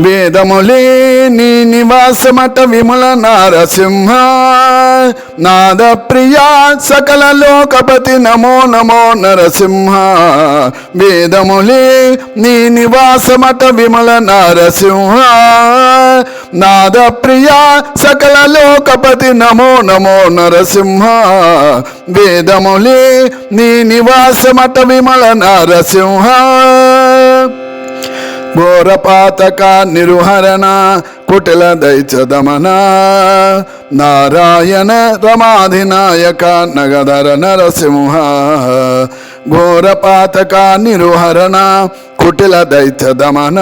వేదములే నివాసమట విమల నారసింహ. నాద ప్రియా సకల లోకపతి నమో నమో నరసింహ. వేదములే నీ నివాసమట విమల నారసింహ. నాద ప్రియా సకల లోకపతి నమో నమో నరసింహ. వేదములే నీ నివాసమట విమల నరసింహ. ఘోరపాతక నిర్హరణ కుటిల దైత్య నారాయణ రమాధినాయక నగధర నరసింహ. ఘోరపాతక నిర్హరణ కుటిల దైత్యదమన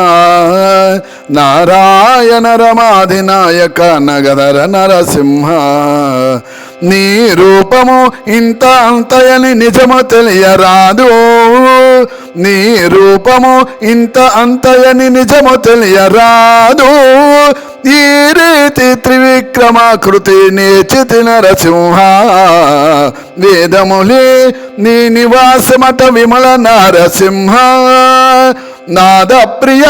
నారాయణ రమాధినాయక నగధర నరసింహ. నీ రూపము ఇంత అంతయని నిజము తెలియరాదు. నీ రూపము ఇంత అంతయని నిజము తెలియరాదు. ఈ రీతి త్రివిక్రమాకృతి నేచితి నరసింహ వేదములే నీ నివాసమట విమల నరసింహ. నాద ప్రియ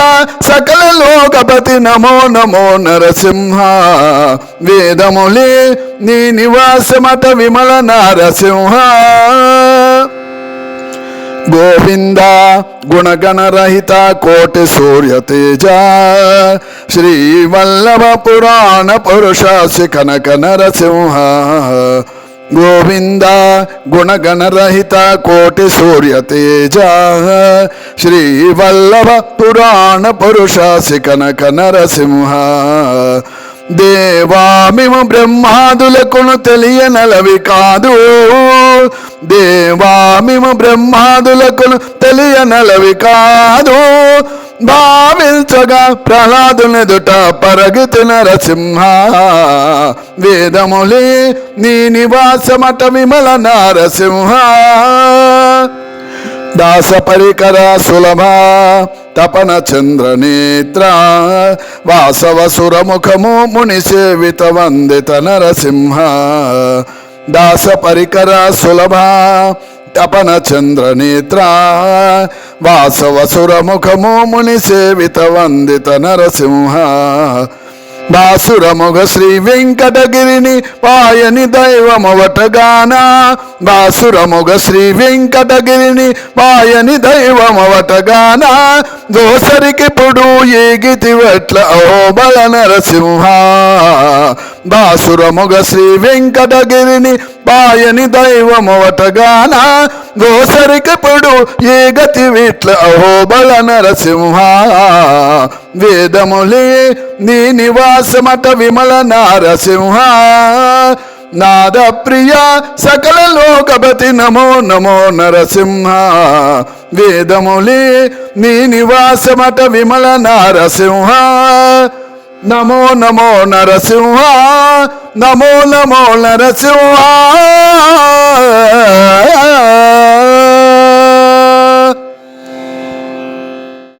సకల లోకపతి నమో నమో నరసింహ. వేదములే నీ నివాసమత విమల నరసింహ. గోవింద గుణగణరహిత కోటి సూర్య తేజ. శ్రీవల్లభ పురాణ పురుష శిఖనక నరసింహ. గోవింద గుణగణరహిత కోటి సూర్య తేజ. శ్రీవల్లభ పురాణ పురుష కనక నరసింహ. దేవామిము బ్రహ్మాదులకును తెలియనలవి కాదు. దేవామిము బ్రహ్మాదులకును తెలియనలవి కాదు. భావించగా ప్రహ్లాదునెదుట పరగితి నరసింహ. వేదములే నీ నివాసమట విమల నరసింహ. దాస పరికర సులభ తపన చంద్ర నేత్ర. వాసవ సురముఖము ముని సేవిత వందిత నరసింహ. దాస పరికర సులభ తపన చంద్ర నేత్ర వాసవ సురముఖము ముని సేవిత వందిత నరసింహ. బాసురముగ శ్రీ వెంకటగిరిని పాయని దైవమవటగానా బాసురముగ శ్రీ వెంకటగిరిని వాయని దైవమవటగాన. దోసరికి పుడు ఏగితి వట్ల ఓ బల నరసింహ. బాసురముగ శ్రీ వెంకటగిరిని పాయని దైవమవటగాన. దోసరికి పుడు ఏ గతి విట్ల అహోబల నరసింహ. వేదములే నీ నివాసమట విమల నరసింహ. నాద ప్రియ సకల లోకపతి. నమో నమో నరసింహ. వేదములి నీ నివాసమట విమల నరసింహ. నమో నమో నరసింహ. నమో నమో నరసింహ.